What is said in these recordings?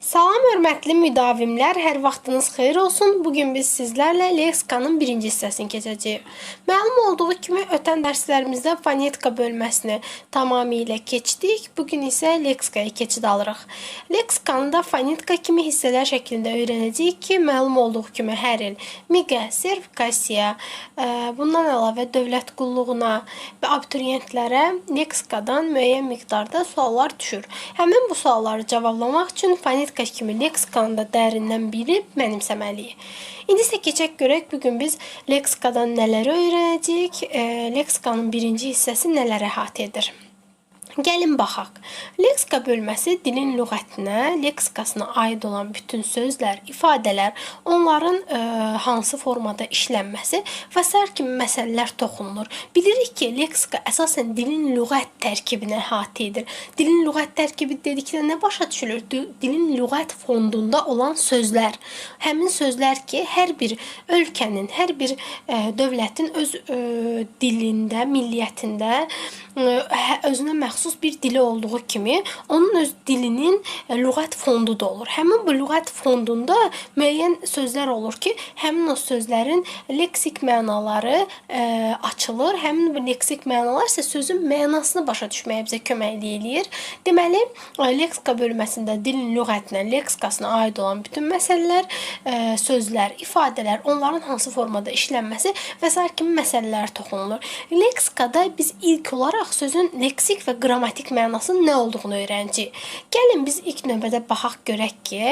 Salam hörmətli müdavimlər, hər vaxtınız xeyir olsun. Bu gün biz sizlərlə leksikanın birinci hissəsini keçəcəyik. Məlum olduğu kimi ötən dərslərimizdə fonetika bölməsini tamamilə keçdik. Bu gün isə leksikaya keçid alırıq. Leksikanı da fonetika kimi hissələr şəklində öyrənəcəyik ki, məlum olduğu kimi hər il miqə, sertifikasiya, ə, bundan əlavə dövlət qulluğuna və abituriyentlərə leksikadan müəyyən miqdarda suallar düşür. Həmin bu sualları cavablamaq üçün fonetika kimi leksikanı da dərindən bilib mənimsəməliyik. İndi isə keçək görək bu biz leksikadan nələri öyrənəcəyik, e, leksikanın birinci hissəsi nələrə əhatə edir. Gəlin baxaq. Leksika bölməsi dilin lüğətinə, leksikasına aid olan bütün sözlər, ifadələr, onların ə, hansı formada işlənməsi və sair kimi məsələlər toxunulur. Bilirik ki, leksika əsasən dilin lüğət tərkibinə əhatə edir. Dilin lüğət tərkibi dedikdə nə başa düşülür? Di- Dilin lüğət fondunda olan sözlər. Həmin sözlər ki, hər bir ölkənin, hər bir ə, dövlətin öz ə, dilində, milliyyətində ə, özünə məxsus bir dili olduğu kimi, onun öz dilinin ə, lüğət fondu da olur. Həmin bu lüğət fondunda müəyyən sözlər olur ki, həmin o sözlərin leksik mənaları ə, açılır. Həmin bu leksik mənalar isə sözün mənasını başa düşməyə bizə kömək eləyir. Deməli, ə, leksika bölməsində dilin lüğətinə, leksikasına aid olan bütün məsələlər, ə, sözlər, ifadələr, onların hansı formada işlənməsi və sair kimi məsələlər toxunulur. Leksikada biz ilk olaraq sözün leksik və qrammatik mənasının nə olduğunu öyrənəcəyik. Gəlin biz ilk növbədə baxaq görək ki,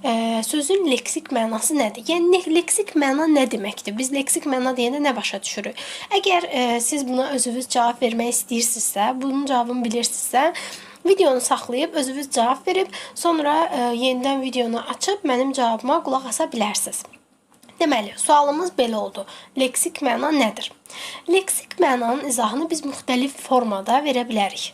ə, sözün leksik mənası nədir? Yəni leksik məna nə deməkdir? Biz leksik məna deyəndə nə başa düşürük? Əgər ə, siz buna özünüz cavab vermək istəyirsinizsə, bunun cavabını bilirsinizsə, Videonu saxlayıb özünüz cavab verib, sonra ə, yenidən videonu açıb mənim cavabıma qulaq asa bilərsiniz. Deməli, sualımız belə oldu. Leksik məna nədir? Leksik mənanın izahını biz müxtəlif formada verə bilərik.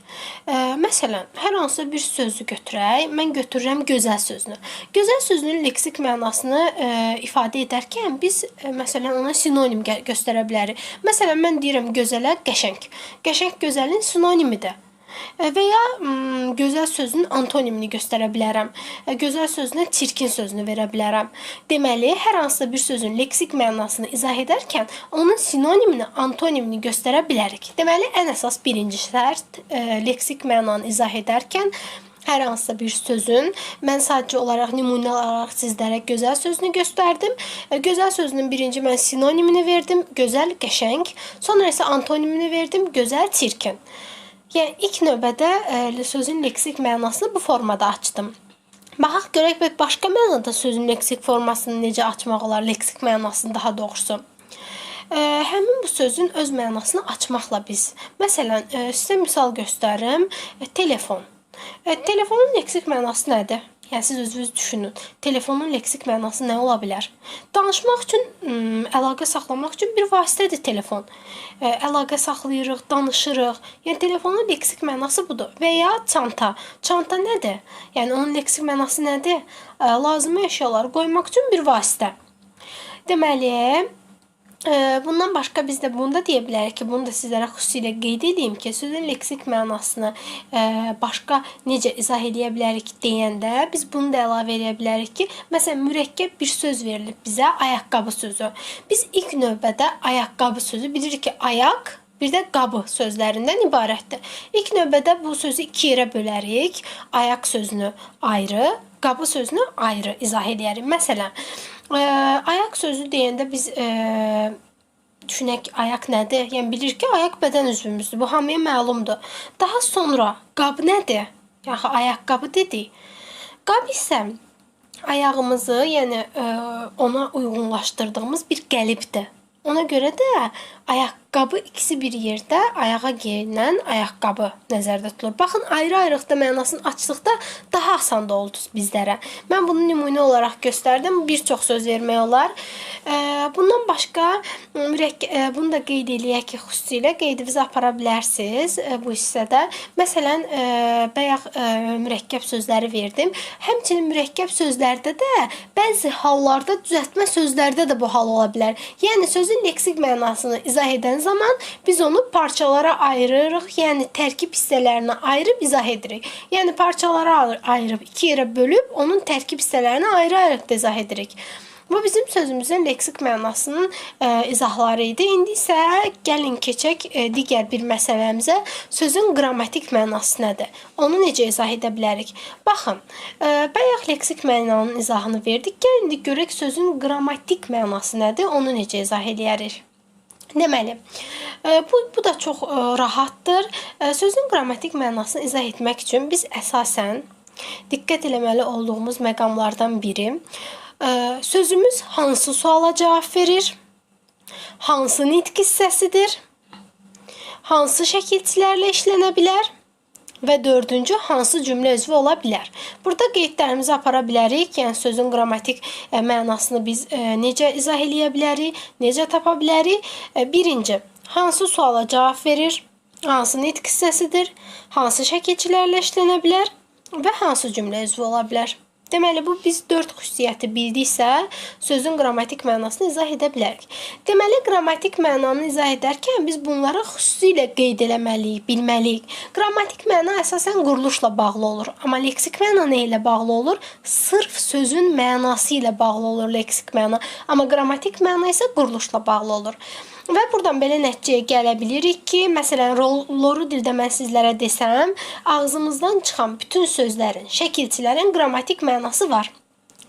E, məsələn, hər hansı bir sözü götürək. Mən götürürəm gözəl sözünü. Gözəl sözünün leksik mənasını e, ifadə edərkən biz e, məsələn ona sinonim göstərə bilərik. Məsələn, mən deyirəm gözələ qəşəng. Qəşəng gözəlin sinonimidir. E, Və ya mm, gözəl sözünün antonimini göstərə bilərəm. E, Gözəl sözünə çirkin sözünü verə bilərəm. Deməli, hər hansı bir sözün leksik mənasını izah edərkən onun sinonimini, antonimini göstərə bilərik. Deməli, ən əsas birinci şərt e, leksik mənanı izah edərkən hər hansısa bir sözün mən sadəcə olaraq nümunə olaraq sizlərə gözəl sözünü göstərdim. Gözəl sözünün birinci mən sinonimini verdim, gözəl, qəşəng. Sonra isə antonimini verdim, gözəl, çirkin. Yəni ilk növbədə ə, sözün leksik mənasını bu formada açdım. Baxaq görək və başqa mənada sözün leksik formasını necə açmaq olar, leksik mənasını daha doğrusu. Ə, həmin bu sözün öz mənasını açmaqla biz. Məsələn, ə, sizə misal göstərim. Ə, telefon. Ə, telefonun leksik mənası nədir? Yəni siz özünüz düşünün. Telefonun leksik mənası nə ola bilər? Danışmaq üçün, ım, əlaqə saxlamaq üçün bir vasitədir telefon. Ə, əlaqə saxlayırıq, danışırıq. Yəni telefonun leksik mənası budur. Və ya çanta. Çanta nədir? Yəni onun leksik mənası nədir? Ə, lazımi əşyaları qoymaq üçün bir vasitə. Deməli, Bundan başqa biz də bunu da deyə bilərik ki, bunu da sizlərə xüsusilə qeyd edeyim ki, sözün leksik mənasını e, başqa necə izah edə bilərik deyəndə biz bunu da əlavə edə bilərik ki, məsələn, mürəkkəb bir söz verilib bizə, ayaqqabı sözü. Biz ilk növbədə ayaqqabı sözü bilirik ki, ayaq bir də qabı sözlərindən ibarətdir. İlk növbədə bu sözü iki yerə bölərik. Ayaq sözünü ayrı, qabı sözünü ayrı izah edərik. Məsələn, ə, ayaq sözü deyəndə biz ə, düşünək ayaq nədir? Yəni bilirik ki, ayaq bədən üzvümüzdür. Bu hamıya məlumdur. Daha sonra qab nədir? Yəni ayaqqabı dedik. Qab isə ayağımızı, yəni ə, ona uyğunlaşdırdığımız bir qəlibdir. Ona görə də ayaqqabı ikisi bir yerdə ayağa geyinən ayaqqabı nəzərdə tutulur. Baxın, ayrı-ayrılıqda mənasını açdıqda daha asan da oldu bizlərə. Mən bunu nümunə olaraq göstərdim. Bir çox söz vermək olar. Bundan başqa bunu da qeyd eləyək ki, xüsusilə qeydinizi apara bilərsiniz bu hissədə. Məsələn, bayaq mürəkkəb sözləri verdim. Həmçinin mürəkkəb sözlərdə də bəzi hallarda düzəltmə sözlərdə də bu hal ola bilər. Yəni sözün leksik mənasını izah edən zaman biz onu parçalara ayırırıq. Yəni tərkib hissələrinə ayırıb izah edirik. Yəni parçalara ayır- ayırıb iki yerə bölüb onun tərkib hissələrini ayrı-ayrı izah edirik. Bu bizim sözümüzün leksik mənasının e, izahları idi. İndi isə gəlin keçək e, digər bir məsələmizə. Sözün qrammatik mənası nədir? Onu necə izah edə bilərik? Baxın, e, bayaq leksik mənanın izahını verdik. Gəlin indi görək sözün qrammatik mənası nədir? Onu necə izah edərik? Deməli, e, bu bu da çox e, rahatdır. E, Sözün qrammatik mənasını izah etmək üçün biz əsasən diqqət eləməli olduğumuz məqamlardan biri sözümüz hansı suala cavab verir? Hansı nitq hissəsidir? Hansı şəkilçilərlə işlənə bilər? Və dördüncü hansı cümlə üzvü ola bilər? Burada qeydlərimizi apara bilərik. Yəni sözün qrammatik e, mənasını biz e, necə izah eləyə bilərik? Necə tapa bilərik? E, birinci, hansı suala cavab verir? Hansı nitq hissəsidir? Hansı şəkilçilərlə işlənə bilər? Və hansı cümlə üzvü ola bilər? Deməli bu biz 4 xüsusiyyəti bildiksə, sözün qrammatik mənasını izah edə bilərik. Deməli qrammatik mənanı izah edərkən biz bunları xüsusilə qeyd eləməliyik, bilməliyik. Qrammatik məna əsasən quruluşla bağlı olur, amma leksik məna nə ilə bağlı olur? Sırf sözün mənası ilə bağlı olur leksik məna, amma qrammatik məna isə quruluşla bağlı olur. Və buradan belə nəticəyə gələ bilirik ki, məsələn, loru dildə mən sizlərə desəm, ağzımızdan çıxan bütün sözlərin, şəkilçilərin qrammatik mənası var.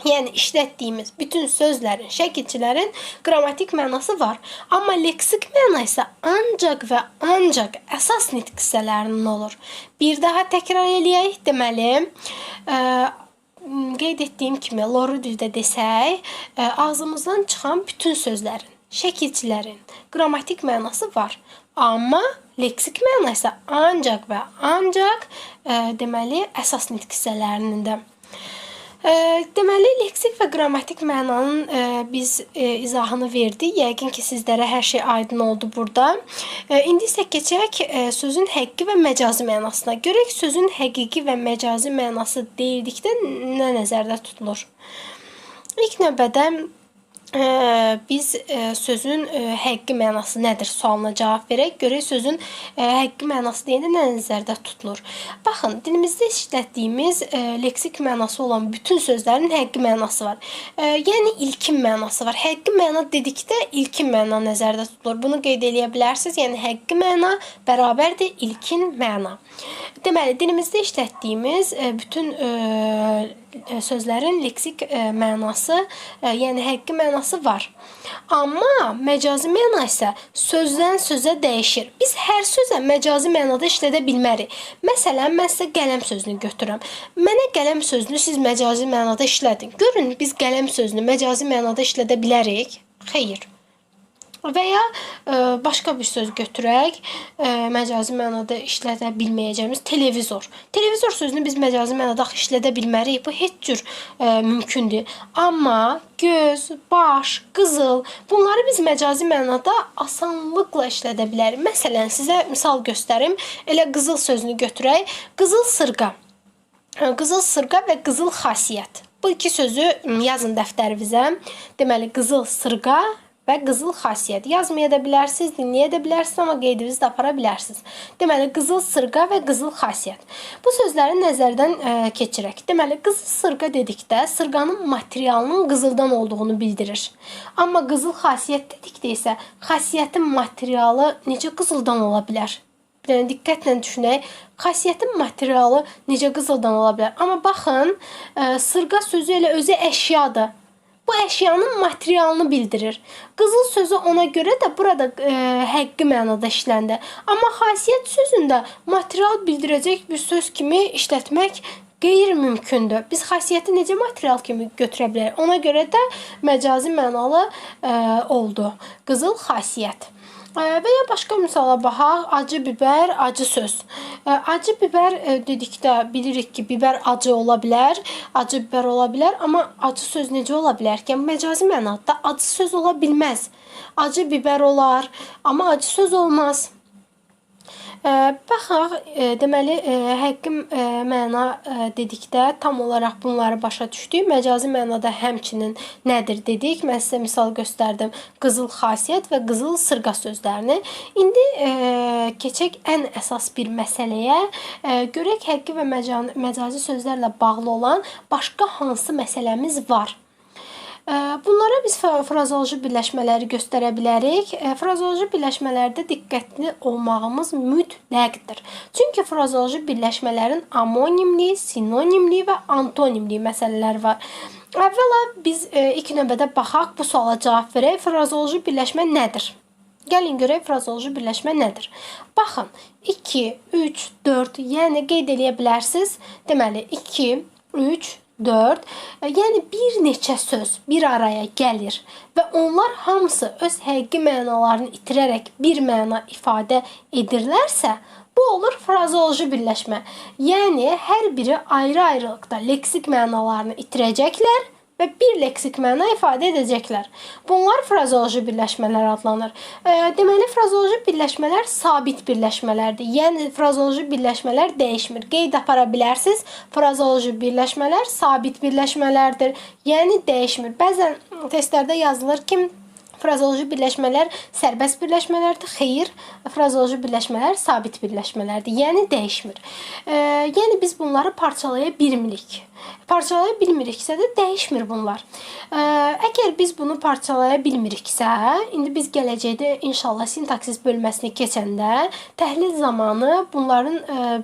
Yəni işlətdiyimiz bütün sözlərin, şəkilçilərin qrammatik mənası var. Amma leksik məna isə ancaq və ancaq əsas nitq olur. Bir daha təkrar eləyək. Deməli, ə, m, qeyd etdiyim kimi loru dildə desək, ə, ağzımızdan çıxan bütün sözlərin, şəkilçilərin qrammatik mənası var. Amma leksik məna isə ancaq və ancaq ə, deməli əsas nitq Ə, Deməli, leksik və qrammatik mənanın ə, biz ə, izahını verdik. Yəqin ki, sizlərə hər şey aydın oldu burada. Ə, İndi isə keçək ə, sözün həqiqi və məcazi mənasına. Görək sözün həqiqi və məcazi mənası deyildikdə nə nəzərdə tutulur? İlk növbədə ə, biz ə, sözün ə, həqiqi mənası nədir sualına cavab verək. Görək sözün ə, həqiqi mənası deyəndə nə nəzərdə tutulur. Baxın, dilimizdə işlətdiyimiz ə, leksik mənası olan bütün sözlərin həqiqi mənası var. Ə, yəni ilkin mənası var. Həqiqi məna dedikdə ilkin məna nəzərdə tutulur. Bunu qeyd eləyə bilərsiniz. Yəni həqiqi məna bərabərdir ilkin məna. Deməli, dilimizdə işlətdiyimiz ə, bütün sözlərin leksik ə, mənası, ə, yəni həqiqi mənası var. Amma məcazi məna isə sözdən sözə dəyişir. Biz hər sözə məcazi mənada işlədə bilmərik. Məsələn, mən sizə qələm sözünü götürürəm. Mənə qələm sözünü siz məcazi mənada işlədin. Görün, biz qələm sözünü məcazi mənada işlədə bilərik? Xeyr. Və ya ə, bir söz götürək, ə, məcazi mənada işlədə bilməyəcəyimiz televizor. Televizor sözünü biz məcazi mənada axı işlədə bilmərik. Bu heç cür ə, mümkündür. Amma göz, baş, qızıl bunları biz məcazi mənada asanlıqla işlədə bilərik. Məsələn, sizə misal göstərim. Elə qızıl sözünü götürək. Qızıl sırğa. Ə, Qızıl sırğa və qızıl xasiyyət. Bu iki sözü yazın dəftərinizə. Deməli, qızıl sırğa və qızıl xasiyyət. Yazmaya da bilərsiniz, dinləyə də bilərsiniz, amma qeydinizi də apara bilərsiniz. Deməli, qızıl sırğa və qızıl xasiyyət. Bu sözləri nəzərdən ə, keçirək. Deməli, qızıl sırğa dedikdə sırğanın materialının qızıldan olduğunu bildirir. Amma qızıl xasiyyət dedikdə isə xasiyyətin materialı necə qızıldan ola bilər? Bir dənə diqqətlə düşünək. Xasiyyətin materialı necə qızıldan ola bilər? Amma baxın, ə, sırğa sözü elə özü əşyadır. Bu əşyanın materialını bildirir. Qızıl sözü ona görə də burada e, həqiqi mənada işləndi. Amma xasiyyət sözündə material bildirəcək bir söz kimi işlətmək qeyri-mümkündür. Biz xasiyyəti necə material kimi götürə bilərik? Ona görə də məcazi mənalı e, oldu. Qızıl xasiyyət. E, Və ya başqa misala baxaq. Acı bibər, acı söz. E, Acı bibər e, dedikdə bilirik ki, bibər acı ola bilər, acı bibər ola bilər, amma acı söz necə ola bilər ki? Məcazi mənada acı söz ola bilməz. Acı bibər olar, amma acı söz olmaz. E, baxaq, e, deməli, e, həqqi e, məna dedikdə tam olaraq bunları başa düşdük. Məcazi mənada həmçinin nədir dedik. Mən sizə misal göstərdim. Qızıl xasiyyət və qızıl sırğa sözlərini. İndi keçək ən əsas bir məsələyə. Görək həqqi və məca- məcazi sözlərlə bağlı olan başqa hansı məsələmiz var. Ə, Bunlara biz fra- frazeoloji birləşmələri göstərə bilərik. Ə, Frazeoloji birləşmələrdə diqqətli olmağımız mütləqdir. Çünki frazeoloji birləşmələrin amonimli, sinonimli və antonimli məsələləri var. Əvvəla biz ə, ilk növbədə baxaq bu suala cavab verək. Frazeoloji birləşmə nədir? Gəlin görək frazeoloji birləşmə nədir? Baxın, 2, 3, 4, yəni qeyd eləyə bilərsiniz. Deməli 2, 3, 4, e, yəni bir neçə söz bir araya gəlir və onlar hamısı öz həqiqi mənalarını itirərək bir məna ifadə edirlərsə, bu olur frazeoloji birləşmə. Yəni hər biri ayrı-ayrılıqda leksik mənalarını itirəcəklər və bir leksik məna ifadə edəcəklər. Bunlar frazeoloji birləşmələr adlanır. E, deməli frazeoloji birləşmələr sabit birləşmələrdir. Yəni frazeoloji birləşmələr dəyişmir. Qeyd apara bilərsiniz. Frazeoloji birləşmələr sabit birləşmələrdir. Yəni dəyişmir. Bəzən testlərdə yazılır ki, Frazeoloji birləşmələr sərbəst birləşmələrdir. Xeyr, frazeoloji birləşmələr sabit birləşmələrdir. Yəni dəyişmir. E, yəni biz bunları parçalaya bilmirik. Parçalaya bilmiriksə də dəyişmir bunlar. E, əgər biz bunu parçalaya bilmiriksə, indi biz gələcəkdə inşallah sintaksis bölməsini keçəndə təhlil zamanı bunların e,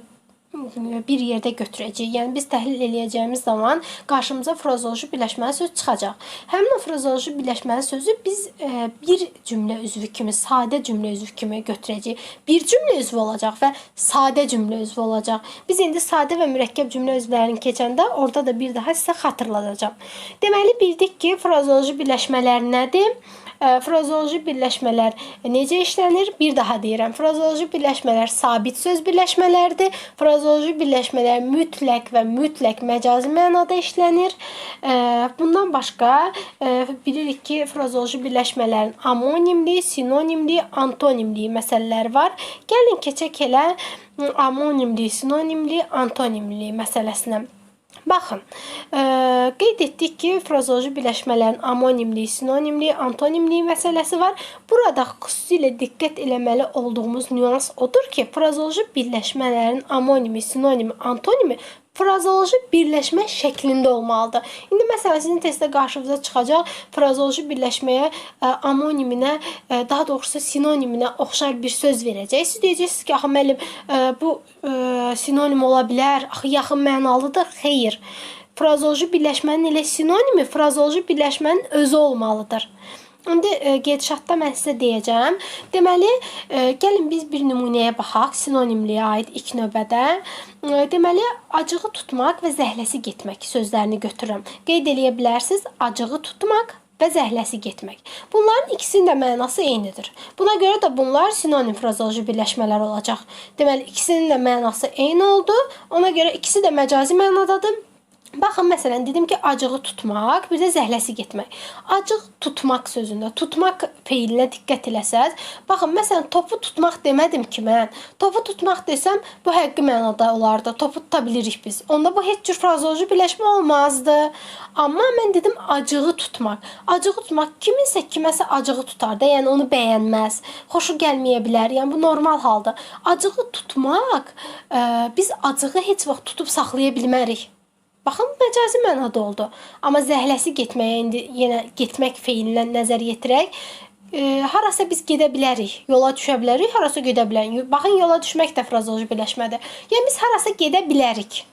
bir yerdə götürəcəyik. Yəni biz təhlil eləyəcəyimiz zaman qarşımıza frazeoloji birləşməli söz çıxacaq. Həmin o frazeoloji birləşməli sözü biz e, bir cümlə üzvü kimi, sadə cümlə üzvü kimi götürəcəyik. Bir cümlə üzvü olacaq və sadə cümlə üzvü olacaq. Biz indi sadə və mürəkkəb cümlə üzvlərini keçəndə orada da bir daha sizə xatırladacağam. Deməli bildik ki, frazeoloji birləşmələr nədir? Ə, frazeoloji birləşmələr necə işlənir? Bir daha deyirəm. Frazeoloji birləşmələr sabit söz birləşmələridir. Frazeoloji birləşmələr mütləq və mütləq məcazi mənada işlənir. Ə, Bundan başqa ə, bilirik ki, frazeoloji birləşmələrin amonimli, sinonimli, antonimli məsələləri var. Gəlin keçək elə ə, amonimli, sinonimli, antonimli məsələsinə. Baxın, ə, qeyd etdik ki, frazeoloji birləşmələrin amonimli, sinonimli, antonimli məsələsi var. Burada xüsusilə diqqət eləməli olduğumuz nüans odur ki, frazeoloji birləşmələrin amonimi, sinonimi, antonimi frazeoloji birləşmə şəklində olmalıdır. İndi məsələn sizin testdə qarşınıza çıxacaq frazeoloji birləşməyə ə, e, amoniminə, ə, e, daha doğrusu sinoniminə oxşar bir söz verəcək. Siz deyəcəksiniz ki, axı müəllim, ə, bu ə, sinonim ola bilər, axı yaxın mənalıdır. Xeyr. Frazeoloji birləşmənin elə sinonimi frazeoloji birləşmənin özü olmalıdır. İndi e, gedişatda mən sizə deyəcəm. Deməli, e, gəlin biz bir nümunəyə baxaq, sinonimliyə aid ilk növbədə. E, deməli, acığı tutmaq və zəhləsi getmək sözlərini götürürəm. Qeyd eləyə bilərsiniz, acığı tutmaq və zəhləsi getmək. Bunların ikisinin də mənası eynidir. Buna görə də bunlar sinonim frazeoloji birləşmələr olacaq. Deməli, ikisinin də mənası eyni oldu. Ona görə ikisi də məcazi mənadadır. Baxın, məsələn, dedim ki, acığı tutmaq, bir də zəhləsi getmək. Acıq tutmaq sözündə, tutmaq feilinə diqqət eləsəz, baxın, məsələn, topu tutmaq demədim ki, mən. Topu tutmaq desəm, bu həqiqi mənada olardı. Topu tuta bilirik biz. Onda bu heç cür frazeoloji birləşmə olmazdı. Amma mən dedim acığı tutmaq. Acığı tutmaq kiminsə kiməsə acığı tutar da, yəni onu bəyənməz, xoşu gəlməyə bilər. Yəni bu normal haldır. Acığı tutmaq, ə, biz acığı heç vaxt tutub saxlaya bilmərik. Baxın, məcazi mənada oldu. Amma zəhləsi getməyə indi yenə getmək feilinə nəzər yetirək. E, harasa biz gedə bilərik, yola düşə bilərik, harasa gedə bilərik. Baxın, yola düşmək də frazeoloji birləşmədir. Yəni biz harasa gedə bilərik.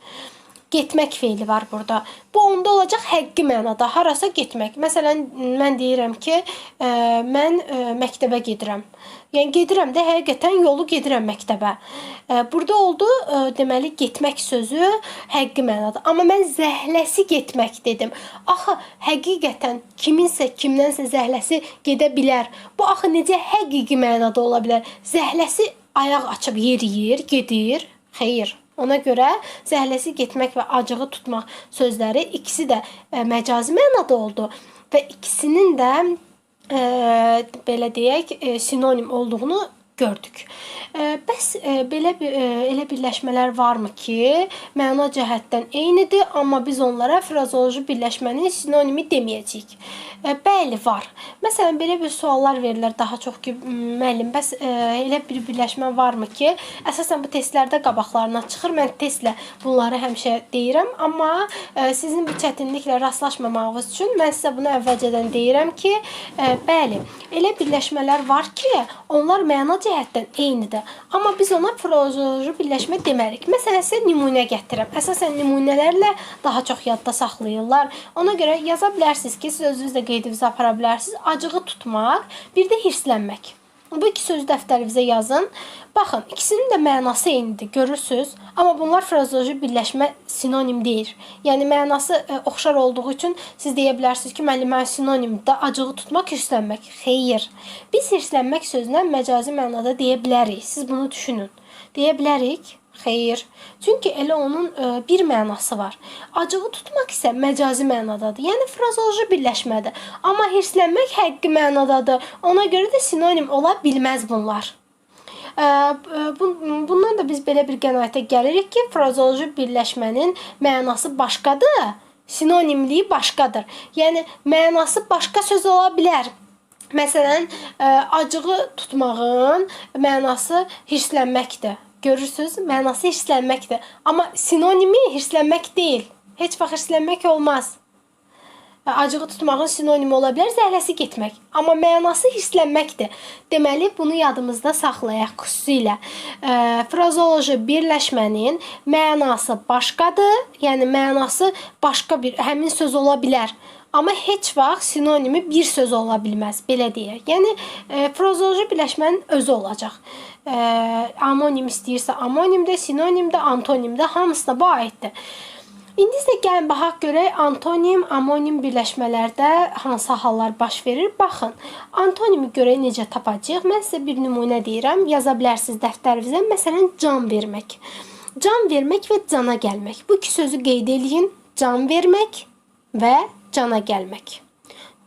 Getmək feili var burada. Bu onda olacaq həqiqi mənada harasa getmək. Məsələn, mən deyirəm ki, ə, mən ə, məktəbə gedirəm. Yəni gedirəm də həqiqətən yolu gedirəm məktəbə. Burada oldu deməli getmək sözü həqiqi mənada. Amma mən zəhləsi getmək dedim. Axı həqiqətən kiminsə kimdənsə zəhləsi gedə bilər. Bu axı necə həqiqi mənada ola bilər? Zəhləsi ayaq açıb yeriyir, gedir. Xeyr. Ona görə zəhləsi getmək və acığı tutmaq sözləri ikisi də məcazi mənada oldu və ikisinin də e, belə deyək, sinonim olduğunu gördük. E, bəs e, belə bir e, elə birləşmələr varmı ki, məna cəhətdən eynidir, amma biz onlara frazoloji birləşmənin sinonimi deməyəcəyik. E, bəli, var. Məsələn, belə bir suallar verirlər daha çox ki, müəllim, bəs e, elə bir birləşmə varmı ki, əsasən bu testlərdə qabaqlarına çıxır. Mən testlə bunları həmişə deyirəm, amma e, sizin bu çətinliklə rastlaşmamağınız üçün mən sizə bunu əvvəlcədən deyirəm ki, e, bəli, elə birləşmələr var ki, onlar məna cəhətdən eynidir. Amma biz ona frazoloji birləşmə demərik. Məsələn, sizə nümunə gətirirəm. Əsasən nümunələrlə daha çox yadda saxlayırlar. Ona görə yaza ki, siz özünüz də qeydinizə apara bilərsiniz. Acığı tutmaq, bir də hirslənmək. Bu iki sözü dəftərinizə yazın. Baxın, ikisinin də mənası eynidir, görürsüz. Amma bunlar frazoloji birləşmə sinonim deyil. Yəni mənası ə, e, oxşar olduğu üçün siz deyə bilərsiniz ki, müəllim, mən sinonimdə acığı tutmaq, hirslənmək. Xeyr. Biz hirslənmək sözünə məcazi mənada deyə bilərik. Siz bunu düşünün. Deyə bilərik. Xeyr. Çünki elə onun ə, e, bir mənası var. Acığı tutmaq isə məcazi mənadadır. Yəni frazoloji birləşmədir. Amma hirslənmək həqiqi mənadadır. Ona görə də sinonim ola bilməz bunlar. Ə, e, bu, bundan da biz belə bir qənaətə gəlirik ki, frazoloji birləşmənin mənası başqadır, sinonimliyi başqadır. Yəni mənası başqa söz ola bilər. Məsələn, ə, e, acığı tutmağın mənası hirslənməkdir. Görürsüz, mənası hirslənməkdir. Amma sinonimi hirslənmək deyil. Heç vaxt hirslənmək olmaz. Acığı tutmağın sinonimi ola bilər zəhləsi getmək. Amma mənası hirslənməkdir. Deməli, bunu yadımızda saxlayaq xüsusilə. E, frazoloji birləşmənin mənası başqadır. Yəni mənası başqa bir həmin söz ola bilər. Amma heç vaxt sinonimi bir söz ola bilməz, belə deyək. Yəni e, frazoloji birləşmənin özü olacaq. E, amonim istəyirsə amonimdə, sinonimdə, antonimdə hamısına bu aiddir. İndi isə gəlin baxaq görək antonim, amonim birləşmələrdə hansı hallar baş verir? Baxın, antonimi görək necə tapacağıq? Mən sizə bir nümunə deyirəm, yaza bilərsiniz dəftərinizə. Məsələn, can vermək. Can vermək və cana gəlmək. Bu iki sözü qeyd eləyin. Can vermək və cana gəlmək.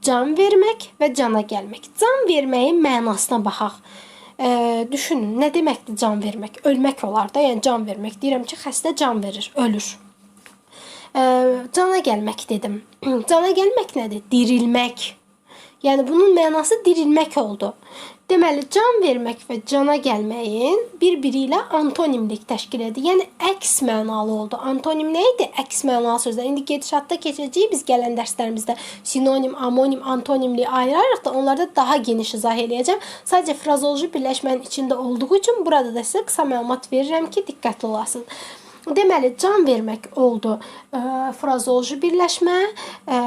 Can vermək və cana gəlmək. Can verməyin mənasına baxaq. E, düşünün, nə deməkdir can vermək? Ölmək olar da, yəni can vermək. Deyirəm ki, xəstə can verir, ölür. E, cana gəlmək dedim. cana gəlmək nədir? Dirilmək. Yəni bunun mənası dirilmək oldu. Deməli, can vermək və cana gəlməyin bir-biri ilə antonimlik təşkil edir. Yəni əks mənalı oldu. Antonim nə idi? Əks mənalı sözlər. İndi gedişatda keçəcəyik biz gələn dərslərimizdə sinonim, amonim, antonimli ayıraraq da onlarda daha geniş izah eləyəcəm. Sadəcə frazoloji birləşmənin içində olduğu üçün burada da sizə qısa məlumat verirəm ki, diqqətli olasınız. Deməli, can vermək oldu ə, frazoloji birləşmə ə,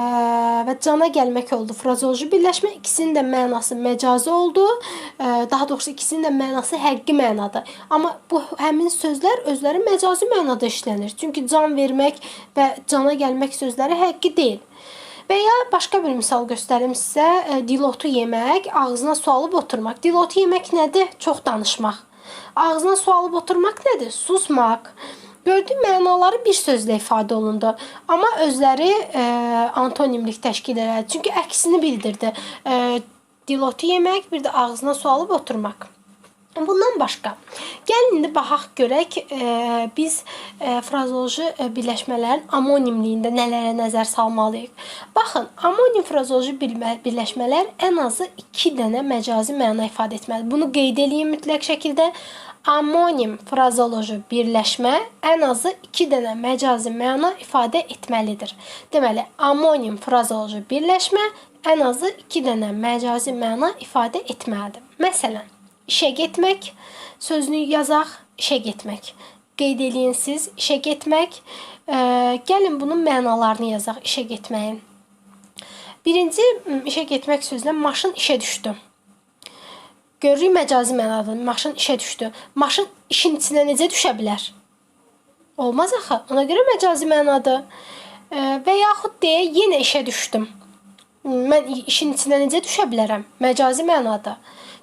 və cana gəlmək oldu frazoloji birləşmə. İkisinin də mənası məcazi oldu. Ə, daha doğrusu ikisinin də mənası həqiqi mənadır. Amma bu həmin sözlər özləri məcazi mənada işlənir. Çünki can vermək və cana gəlmək sözləri həqiqi deyil. Və ya başqa bir misal göstərim sizə. Dilotu yemək, ağzına su alıb oturmaq. Dilotu yemək nədir? Çox danışmaq. Ağzına su alıb oturmaq nədir? Susmaq. Gördüyüm mənaları bir sözlə ifadə olundu, amma özləri e, antonimlik təşkil elədi. Çünki əksini bildirdi. E, dilotu yemək, bir də ağzına su alıb oturmaq. Bundan başqa, gəlin indi baxaq görək e, biz e, frazoloji e, birləşmələrin amonimliyində nələrə nəzər salmalıyıq. Baxın, amonim frazoloji birləşmələr ən azı 2 dənə məcazi məna ifadə etməlidir. Bunu qeyd eləyin mütləq şəkildə. Amonim frazoloji birləşmə ən azı 2 dənə məcazi məna ifadə etməlidir. Deməli, amonim frazoloji birləşmə ən azı 2 dənə məcazi məna ifadə etməlidir. Məsələn, işə getmək sözünü yazaq, işə getmək. Qeyd eləyin siz işə getmək. E, gəlin bunun mənalarını yazaq işə getməyin. Birinci işə getmək sözünə maşın işə düşdü. Görürük məcazi mənada maşın işə düşdü. Maşın işin içinə necə düşə bilər? Olmaz axı. Ona görə məcazi mənadır. E, və yaxud deyə yenə işə düşdüm. Mən işin içinə necə düşə bilərəm? Məcazi mənada.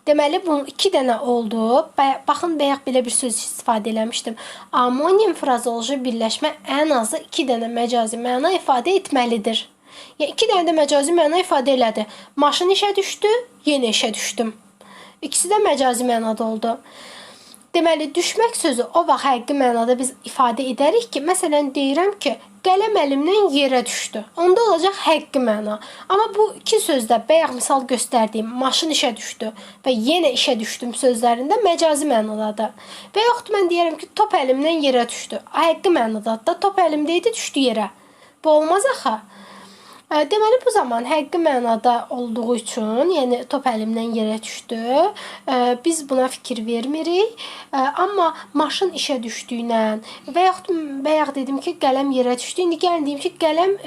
Deməli bunun 2 dənə oldu. Baxın bayaq belə bir söz istifadə eləmişdim. Amonim frazoloji birləşmə ən azı 2 dənə məcazi məna ifadə etməlidir. Yəni 2 dənə də məcazi məna ifadə elədi. Maşın işə düşdü, yenə işə düşdüm. İkisi də məcazi mənada oldu. Deməli, düşmək sözü o vaxt həqiqi mənada biz ifadə edərik ki, məsələn deyirəm ki, qələm əlimdən yerə düşdü. Onda olacaq həqiqi məna. Amma bu iki sözdə bayaq misal göstərdiyim maşın işə düşdü və yenə işə düşdüm sözlərində məcazi mənadadır. Və yaxud mən deyirəm ki, top əlimdən yerə düşdü. Həqiqi mənadadır da top əlimdə idi, düşdü yerə. Bu olmaz axı. Deməli bu zaman həqiqi mənada olduğu üçün, yəni top əlimdən yerə düşdü. Biz buna fikir vermirik. Amma maşın işə düşdüyünə və yaxud bayaq dedim ki, qələm yerə düşdü. İndi gəlin deyim ki, qələm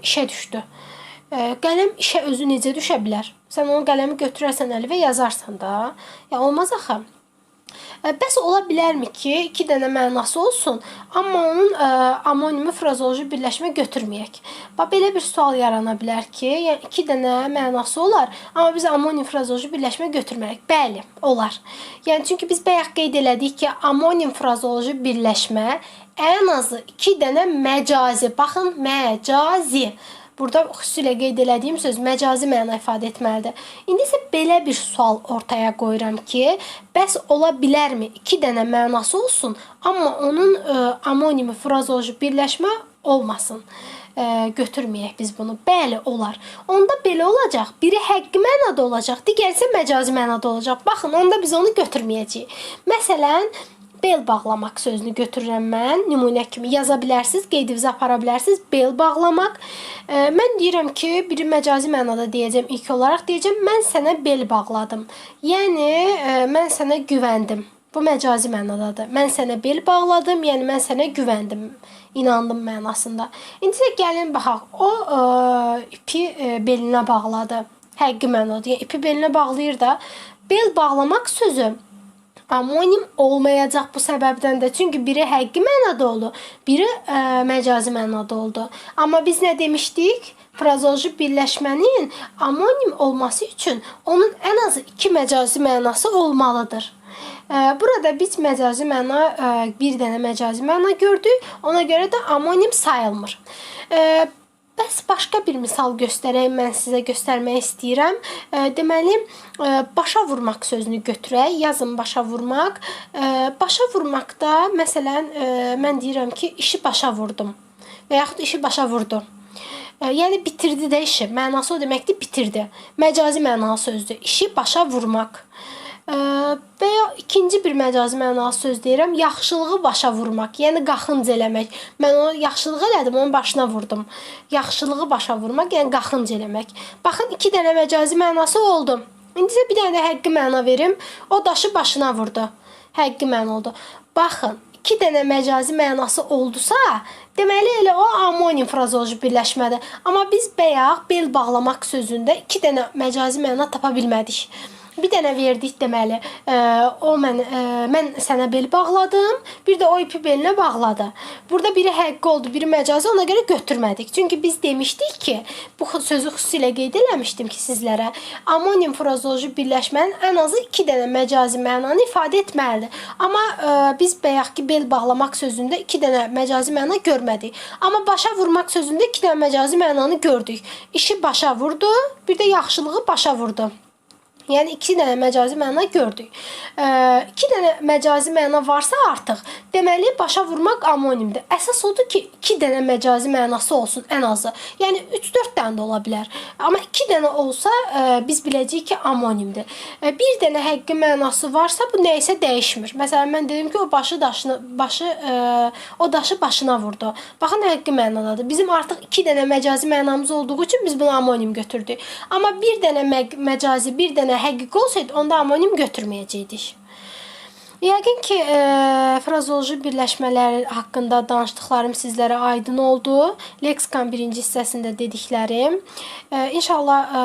işə düşdü. Qələm işə özü necə düşə bilər? Sən onu qələmi götürərsən əli və yazarsan da. Ya olmaz axı. E, Bəs ola bilərmi ki, iki dənə mənası olsun, amma onun ə, amonimi frazoloji birləşmə götürməyək? Bax belə bir sual yarana bilər ki, yəni iki dənə mənası olar, amma biz amonim frazoloji birləşmə götürmərək. Bəli, olar. Yəni çünki biz bayaq qeyd elədik ki, amonim frazoloji birləşmə ən azı iki dənə məcazi, baxın, məcazi Burada xüsusilə qeyd elədiyim söz məcazi məna ifadə etməlidir. İndi isə belə bir sual ortaya qoyuram ki, bəs ola bilərmi 2 dənə mənası olsun, amma onun ə, amonimi frazoloji birləşmə olmasın? Ə, götürməyək biz bunu. Bəli, olar. Onda belə olacaq. Biri həqiqi mənada olacaq, digəri isə məcazi mənada olacaq. Baxın, onda biz onu götürməyəcəyik. Məsələn, bel bağlamaq sözünü götürürəm mən. Nümunə kimi yaza bilərsiniz, qeydinizə apara bilərsiniz. Bel bağlamaq. E, mən deyirəm ki, biri məcazi mənada deyəcəm. İlk olaraq deyəcəm, mən sənə bel bağladım. Yəni e, mən sənə güvəndim. Bu məcazi mənadadır. Mən sənə bel bağladım, yəni mən sənə güvəndim, inandım mənasında. İndi isə gəlin baxaq. O e, ipi e, belinə bağladı. Həqiqi mənada. Yəni ipi belinə bağlayır da. Bel bağlamaq sözü Amonim olmayacaq bu səbəbdən də. Çünki biri həqiqi mənada oldu, biri ə, məcazi mənada oldu. Amma biz nə demişdik? Frazoloji birləşmənin amonim olması üçün onun ən azı 2 məcazi mənası olmalıdır. Ə, Burada biz məcazi məna ə, bir dənə məcazi məna gördük. Ona görə də amonim sayılmır. Bəs başqa bir misal göstərəyim, mən sizə göstərmək istəyirəm. E, deməli, e, başa vurmaq sözünü götürək. Yazın başa vurmaq. E, başa vurmaqda məsələn mən deyirəm ki, işi başa vurdum və yaxud işi başa vurdu. Yəni bitirdi də işi. Mənası o deməkdir, bitirdi. Məcazi mənalı sözdür. İşi başa vurmaq. Ə, Və ya ikinci bir məcazi mənalı söz deyirəm, yaxşılığı başa vurmaq, yəni qaxınc eləmək. Mən onu yaxşılıq elədim, onun başına vurdum. Yaxşılığı başa vurmaq, yəni qaxınc eləmək. Baxın, iki dənə məcazi mənası oldu. İndi bir dənə də həqiqi məna verim. O daşı başına vurdu. Həqiqi məna oldu. Baxın, iki dənə məcazi mənası oldusa, deməli elə o amonim frazoloji birləşmədir. Amma biz bayaq bel bağlamaq sözündə iki dənə məcazi məna tapa bilmədik. Bir dənə verdik deməli. Ə, o mən ə, mən sənə bel bağladım. Bir də o ipi belinə bağladı. Burada biri həqiqi oldu, biri məcazi. Ona görə götürmədik. Çünki biz demişdik ki, bu sözü xüsusilə qeyd eləmişdim ki sizlərə, amonim frazoloji birləşmənin ən azı 2 dənə məcazi mənanı ifadə etməlidir. Amma ə, biz bayaqki bel bağlamaq sözündə 2 dənə məcazi məna görmədik. Amma başa vurmaq sözündə 2 dənə məcazi mənanı gördük. İşi başa vurdu, bir də yaxşılığı başa vurdu. Yəni iki dənə məcazi məna gördük. Ə, iki dənə məcazi məna varsa artıq, deməli başa vurmaq amonimdir. Əsas odur ki, iki dənə məcazi mənası olsun ən azı. Yəni 3-4 dənə də ola bilər. Amma iki dənə olsa, ə, biz biləcəyik ki, amonimdir. Ə, bir dənə həqiqi mənası varsa, bu nə isə dəyişmir. Məsələn, mən dedim ki, o başı daşını başı ə, o daşı başına vurdu. Baxın həqiqi mənadadır. Bizim artıq iki dənə məcazi mənamız olduğu üçün biz bunu amonim götürdük. Amma bir dənə mə məcazi, bir dənə həqiqi olsaydı, onda amonim götürməyəcəkdik. Yəqin ki, e, frazoloji birləşmələr haqqında danışdıqlarım sizlərə aydın oldu. Leksikon birinci hissəsində dediklərim. E, inşallah e,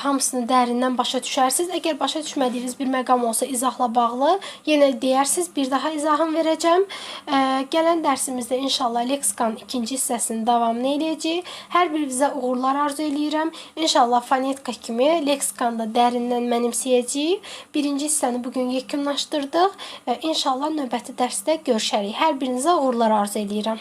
hamısını dərindən başa düşərsiniz. Əgər başa düşmədiyiniz bir məqam olsa izahla bağlı, yenə deyərsiniz, bir daha izahını verəcəm. E, gələn dərsimizdə inşallah leksikon ikinci hissəsinin davamını eləyəcəyik. Hər birinizə uğurlar arzu eləyirəm. İnşallah fonetika kimi leksikonda dərindən mənimsəyəcəyik. Birinci hissəni bu gün yekunlaşdırdıq. İnşallah növbəti dərsdə görüşərik. Hər birinizə uğurlar arzu eləyirəm.